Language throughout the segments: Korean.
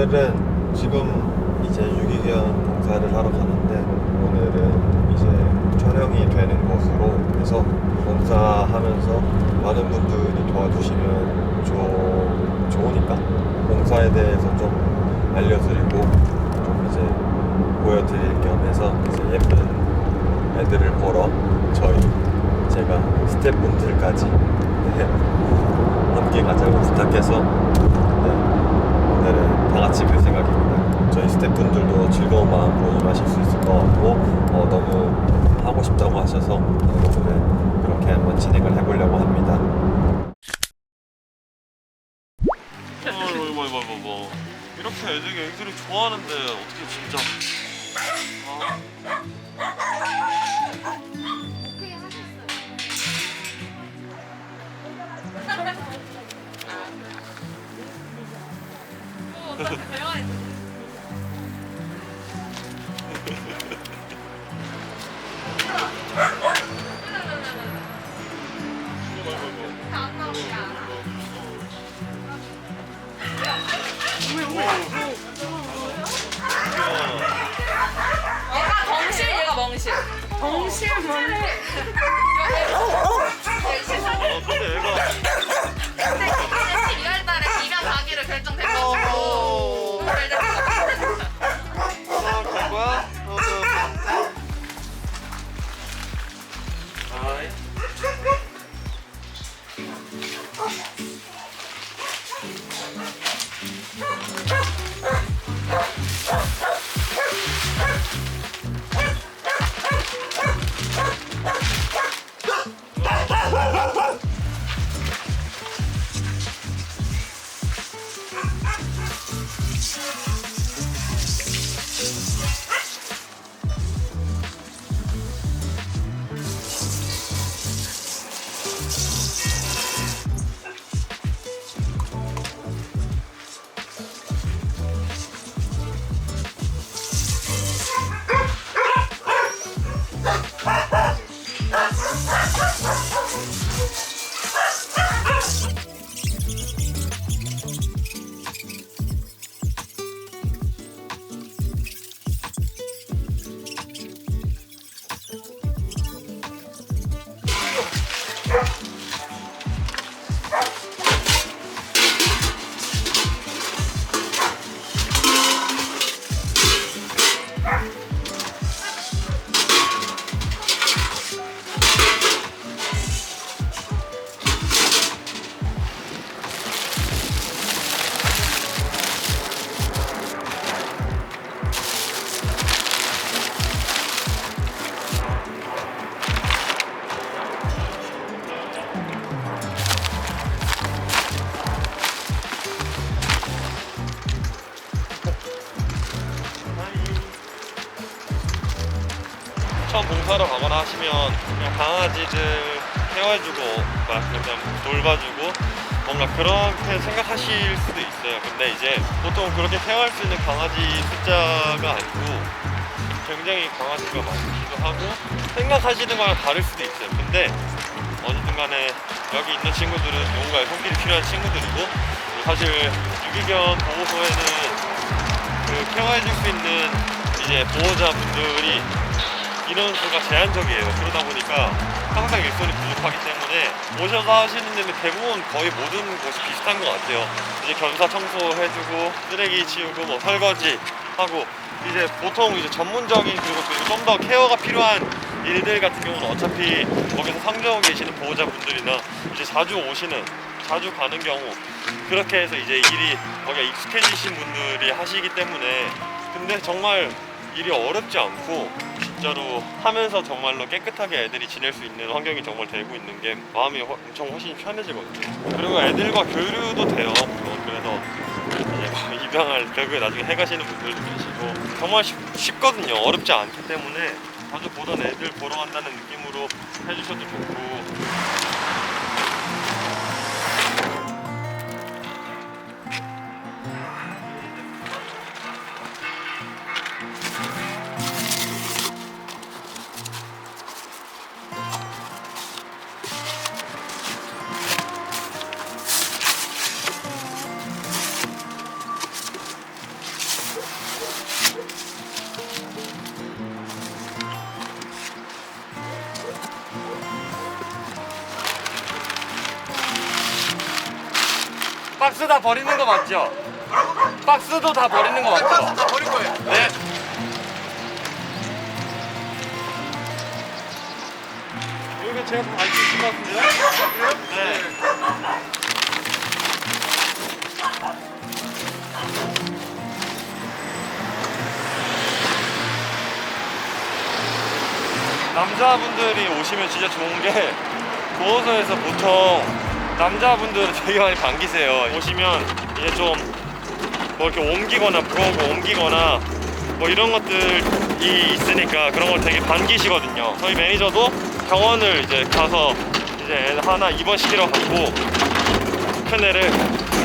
오늘은 지금 이제 유기견 봉사를 하러 가는데 오늘은 이제 촬영이 되는 곳으로 해서 봉사하면서 많은 분들이 도와주시면 좋, 좋으니까 봉사에 대해서 좀 알려드리고 좀 이제 보여드릴 겸 해서 이제 예쁜 애들을 보러 저희 제가 스태프분들까지 네, 함께 가자고 부탁해서 다 같이 갈 생각입니다. 저희 스태프분들도 즐거운 마음으로 임하실 수 있을 것 같고 어, 너무 하고 싶다고 하셔서 오늘은 그렇게 한번 진행을 해보려고 합니다. 뭐, 뭐, 뭐, 뭐, 뭐. 이렇게 애들이 애들이 좋아하는데 어떻게 진짜 아, Come on. 오늘 처음 봉사하러 가거나 하시면 그냥 강아지들 케어해주고 막 그냥 돌봐주고 뭔가 그렇게 생각하실 수도 있어요. 근데 이제 보통 그렇게 케어할 수 있는 강아지 숫자가 아니고 굉장히 강아지가 많기도 하고 생각하시는 거랑 다를 수도 있어요. 근데 어쨌든 간에 여기 있는 친구들은 누군가의 손길이 필요한 친구들이고 사실 유기견 보호소에는 그 케어해줄 수 있는 이제 보호자분들이 인원수가 제한적이에요. 그러다 보니까 항상 일손이 부족하기 때문에 오셔서 하시는 데는 대부분 거의 모든 곳이 비슷한 것 같아요. 이제 견사 청소해주고 쓰레기 치우고 뭐 설거지 하고 이제 보통 이제 전문적인 그리고 좀 더 케어가 필요한 일들 같은 경우는 어차피 거기서 상주하고 계시는 보호자분들이나 이제 자주 오시는 자주 가는 경우 그렇게 해서 이제 일이 거기가 익숙해지신 분들이 하시기 때문에 근데 정말 일이 어렵지 않고 진짜로 하면서 정말로 깨끗하게 애들이 지낼 수 있는 환경이 정말 되고 있는 게 마음이 허- 엄청 훨씬 편해지거든요. 그리고 애들과 교류도 돼요. 물론 그래서 이제 뭐 입양할 결국에 나중에 해가시는 분들도 계시고 정말 쉽, 쉽거든요. 어렵지 않기 때문에 자주 보던 애들 보러 간다는 느낌으로 해주셔도 좋고 박스 다 버리는 거 맞죠? 박스도 다 버리는 거 맞죠? 다 버릴 거예요. 네. 이거 제가 다 알고 있을 것 같은데요? 네. 남자분들이 오시면 진짜 좋은 게 보호소에서 보통 남자분들은 되게 많이 반기세요. 오시면 이제 좀 뭐 이렇게 옮기거나 거 옮기거나 뭐 이런 것들이 있으니까 그런 걸 되게 반기시거든요. 저희 매니저도 병원을 이제 가서 이제 애 하나 입원시키러 갔고 큰 애를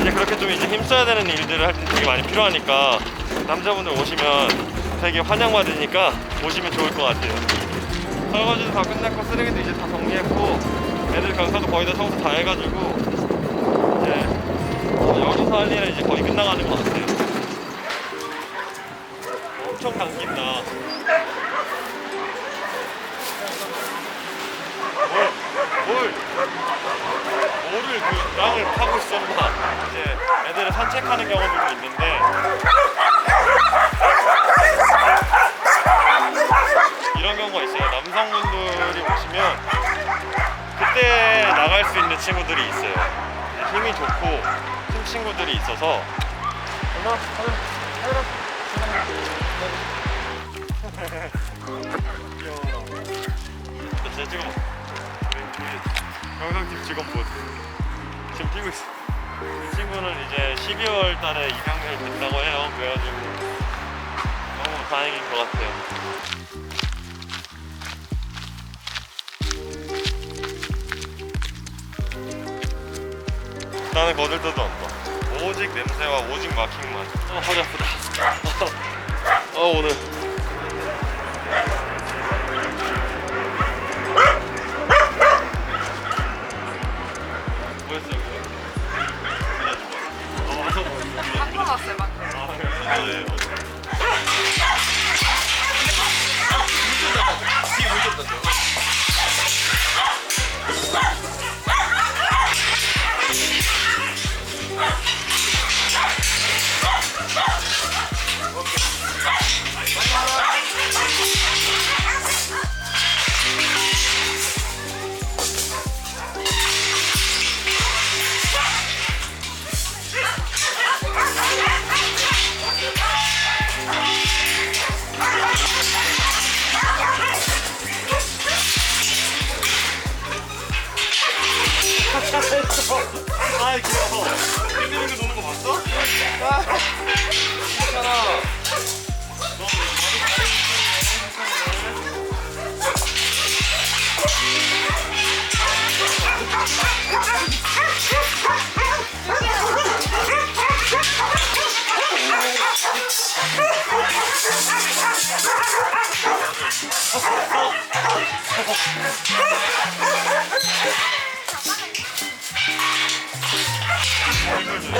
이제 그렇게 좀 이제 힘써야 되는 일들을 할 때 되게 많이 필요하니까 남자분들 오시면 되게 환영받으니까 오시면 좋을 것 같아요. 설거지도 다 끝났고 쓰레기도 이제 다 정리했고 애들 경사도 거의 다 청소 다 해가지고 이제 어, 여기서 할 일은 이제 거의 끝나가는 것 같아요. 엄청 당긴다. 뭘, 뭘, 뭐를 그 땅을 파고 있었나. 이제 애들을 산책하는 경우들도 있는데 이런 경우가 있어요. 남성분들이 오시면 그때 나갈 수 있는 친구들이 있어요. 힘이 좋고 큰 친구들이 있어서 귀여워. 제 지금 영상팀 직원분 지금 뛰고 있어. 이 친구는 이제 12월 달에 입양을 된다고 해요. 그래가지고 너무 다행인 것 같아요. 나는 거들 때도 안 봐. 오직 냄새와 오직 마킹만. 어, 허리 아프다. 어, 오늘. 뭐였어요? 어, 뭐. 막 풀어놨어요, 막. 아, 네. 뒤에 물좀 던져. 아 귀여워. 빙글빙글 노는 거 봤어? 괜찮아. 너 머리 가리고 있네. Oh, Come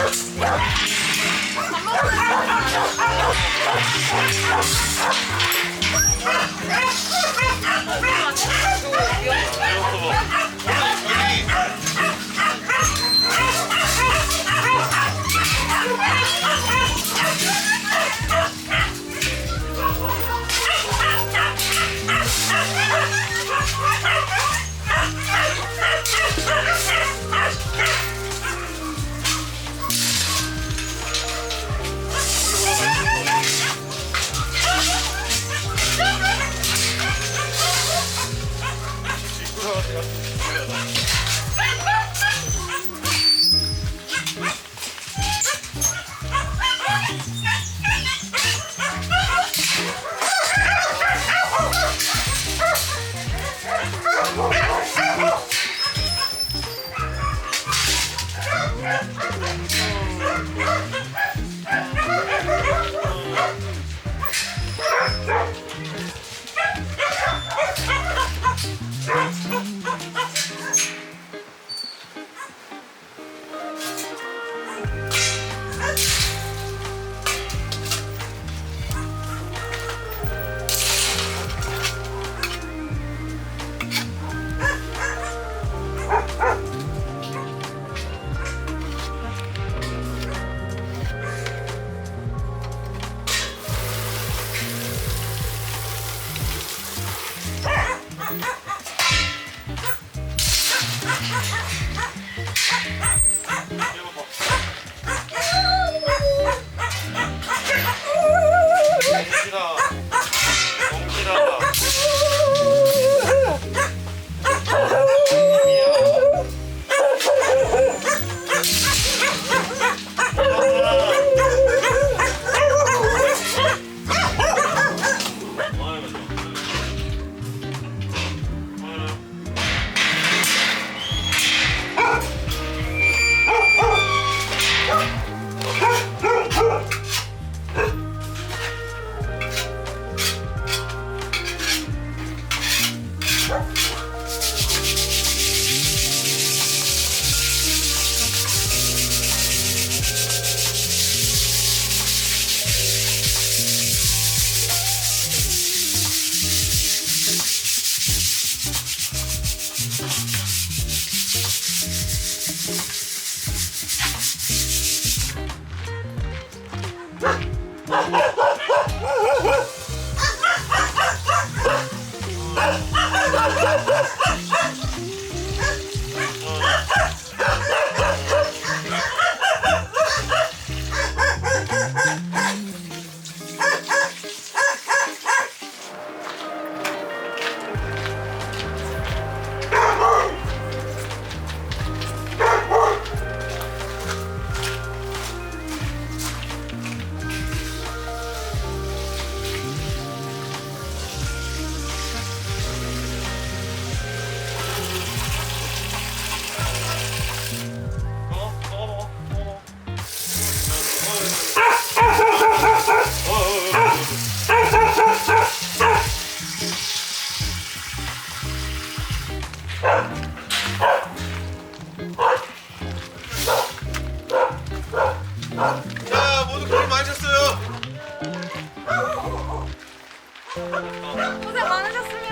on! Oh, my God.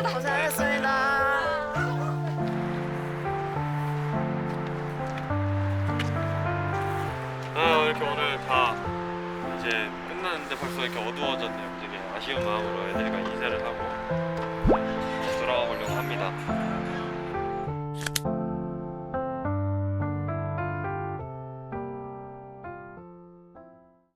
고생하셨습니다. 아 이렇게 오늘 다 이제 끝났는데 벌써 이렇게 어두워졌네요 되게 아쉬운 마음으로 애들과 인사를 하고